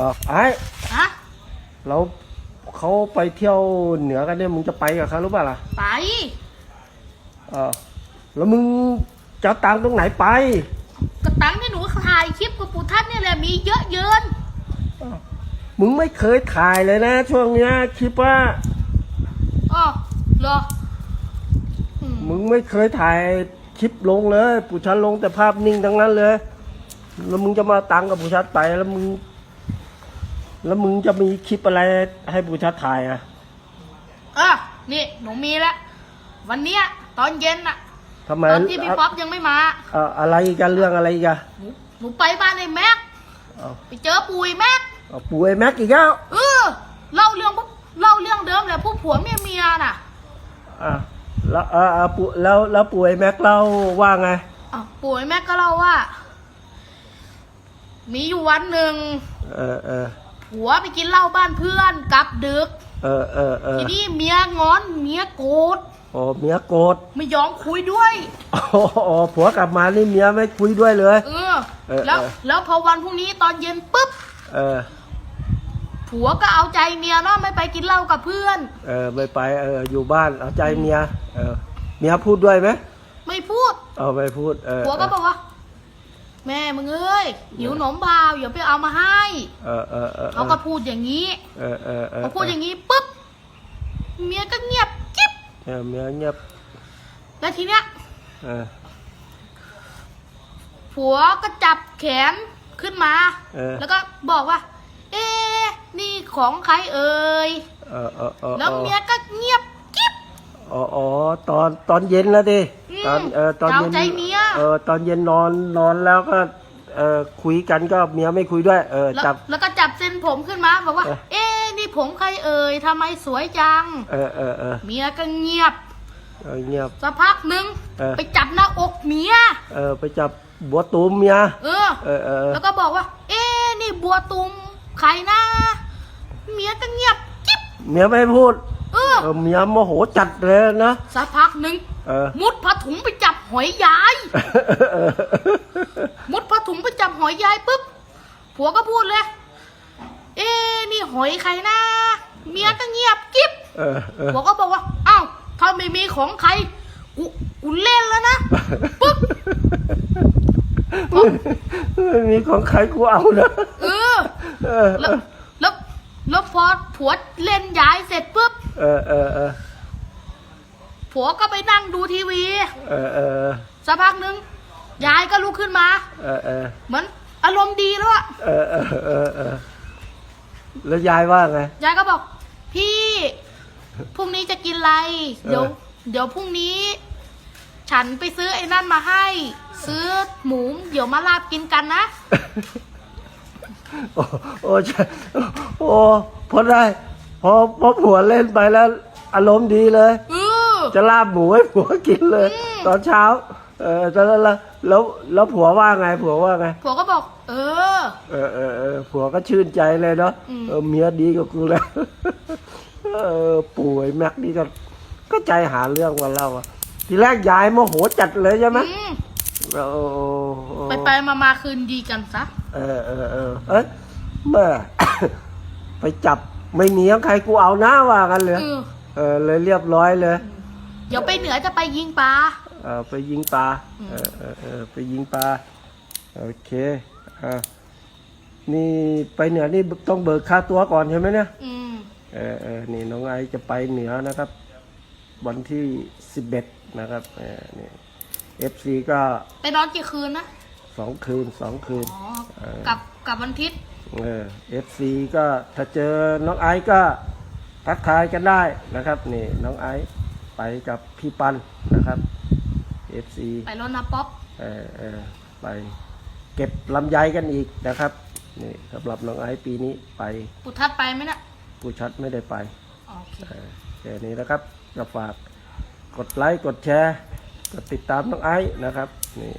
ออไอ้ฮะเราเขาไปเที่ยวเหนือกันเนี่ยมึงจะไปกับเขาหรือเปล่าล่ะไป เออแล้วมึงจะเอาตังค์ตรงไหนไปกระตังที่หนูถ่ายคลิปกับปู่ทัศน์เนี่ยแหละมีเยอะเยินมึงไม่เคยถ่ายเลยนะ ช่วงเนี้ยคิดว่า อ๋อเหรออืมมึงไม่เคยถ่ายคลิปลงเลย ปู่ชัดลงแต่ภาพนิ่งทั้งนั้นเลย แล้วมึงจะมาตังค์กับปู่ชัดไปแล้วมึง แล้วมึงจะมีคลิปอะไรให้ปู่ชัดถ่ายอะเออนี่หนูมีแล้ววันเนี้ยตอนเย็นอะทำไมตอนที่พี่ป๊อปยังไม่มาเอ่ออะไรกันเรื่องอะไรกันหนูหนูไปบ้านไอ้แม็กเอาไปเจอปุ๋ยแม็กเอาปู่ไอ้แม็กอีกแล้วเออเล่าเรื่องพวกเล่าเรื่องเดิมแหละพวกผัวเมียเมียน่ะอะแล้วเออเออปู่แล้วแล้วปู่ไอ้แม็กเล่าว่าไงอะปุ๋ยแม็กก็เล่าว่า มีอยู่วันหนึ่งเออเออ ผัวไปกินเหล้าบ้านเพื่อนกลับดึก เออเออเออทีนี้เมียงอนเมียโกรธโอ้เมียโกรธไม่ยอมคุยด้วยอ๋ออ๋อผัวกลับมานี่เมียไม่คุยด้วยเลย เออเออแล้วเออ แล้วพอวันพรุ่งนี้ตอนเย็นปุ๊บเออ ผัวก็เอาใจเมียเนาะไม่ไปกินเหล้ากับเพื่อน เออไม่ไปเอออยู่บ้านเอาใจเมียเออเมียพูดด้วยไหมไม่พูด เอาไม่พูดเออผัวก็บอกว่า แม่มึงเอ้ยหิวหนมเปล่าเดี๋ยวไปเอามาให้เออเออเออเขาก็พูดอย่างนี้ เออเออเออพอพูดอย่างนี้ปุ๊บเมียก็เงียบจิ๊บเออเมียเงียบ แล้วทีเนี้ยเออผัวก็จับแขนขึ้นมาเออแล้วก็บอกว่า เอ๊ะนี่ของใครเอ่ยเออเออเออแล้วเมียก็เงียบกิ๊บอ๋ออ๋อตอนตอนเย็นแล้วดิอืมตอนเออตอนเย็นเอาใจเมีย เออตอนเย็นนอนนอนแล้วก็เออคุยกันก็เมียไม่คุยด้วย เออแล้วจับ แล้วก็จับเส้นผมขึ้นมาบอกว่า เออ เอ๊ะนี่ผมใครเอ่ยทำไมสวยจัง เออเออเออเมียก็เงียบเออเงียบ สักพักหนึ่งเออ ไปจับหน้าอกเมีย เออไปจับบัวตูมเมียเออ เออเออแล้วก็บอกว่า เอ๊ะนี่บัวตุมใครนะ เมียก็เงียบจิ๊บเมียไม่พูดเออเออเมียโมโหจัดเลยนะสักพักหนึ่งเออมุดผ้าถุงไปจับ หอยยายเออมุดผ้าถุงไปจับหอยยายปุ๊บผัวก็พูดเลย เอ๊ะนี่หอยใครนะเมียก็เงียบกิ๊บเออเออผัวก็บอกว่าอ้าวถ้าไม่มีของใครกูกูเล่นแล้วนะปุ๊บไม่มีของใครกูเอานะเออเออแล้วแล้วแล้วพอผัวเล่นยายเสร็จปุ๊บ เออเออเออ ผัวก็ไปนั่งดูทีวี เออเออสักพักหนึ่งยายก็ลุกขึ้นมา เออเออเหมือนอารมณ์ดีแล้วอะเออเออเออเออแล้วยายว่าไง ยายก็บอก พี่พรุ่งนี้จะกินอะไร เดี๋ยวเออเดี๋ยวพรุ่งนี้ ฉันไปซื้อไอ้นั่นมาให้ ซื้อหมูเดี๋ยวมาลาบกินกันนะ โอ้โอ้ใช่โอ้พอได้ พอพอผัวเล่นไปแล้ว อารมณ์ดีเลยเออ จะลาบหมูให้ผัวกินเลยอืมตอนเช้า เออตอนนั้นละแล้วแล้วผัวว่าไงผัวว่าไง ผัวก็บอก เออ เออเออเออผัวก็ชื่นใจเลยเนาะอืม เออเมียดีกับกูแล้วเออป่วยแม็กนี่ก็ก็ใจหาเรื่องมาเล่าอะทีแรกยายโมโหจัดเลยใช่ไหมอืมโอ้โอ้โอ้ไปไปมามาคืนดีกันซะ เออเออเออเอ้ยแม่ ไปจับไม่มีของใครกูเอาหน้าว่ากันเลยเออ เออเลยเรียบร้อยเลย เดี๋ยวไปเหนือจะไปยิงปลาเออไปยิงปลาอืมเออเออเออไปยิงปลาโอเคอ่านี่ไปเหนือนี่ต้องเบิกค่าตัวก่อนใช่ไหมเนี่ยอืมเออเออนี่น้องไอจะไปเหนือนะครับ วันที่สิบเอ็ดนะครับเออนี่เอฟซีก็ไปนอนกี่คืนนะสองคืนสองคืน อ๋อเออ กลับกลับวันอาทิตย์เออฟซีก็ถ้าเจอน้องไอซ์ก็ทักทายกันได้นะครับ นี่น้องไอซ์ ไปกับพี่ปันนะครับเอฟซีไปรถนาป๊อปเออเออไปเก็บลำไยกันอีกนะครับนี่สำหรับน้องไอซ์ปีนี้ไปปุทัดไปไหมน่ะผู้ชัดไม่ได้ไปโอเคเออแค่นี้นะครับก็ฝากกดไลค์กดแชร์ กดติดตามน้องไอซ์นะครับนี่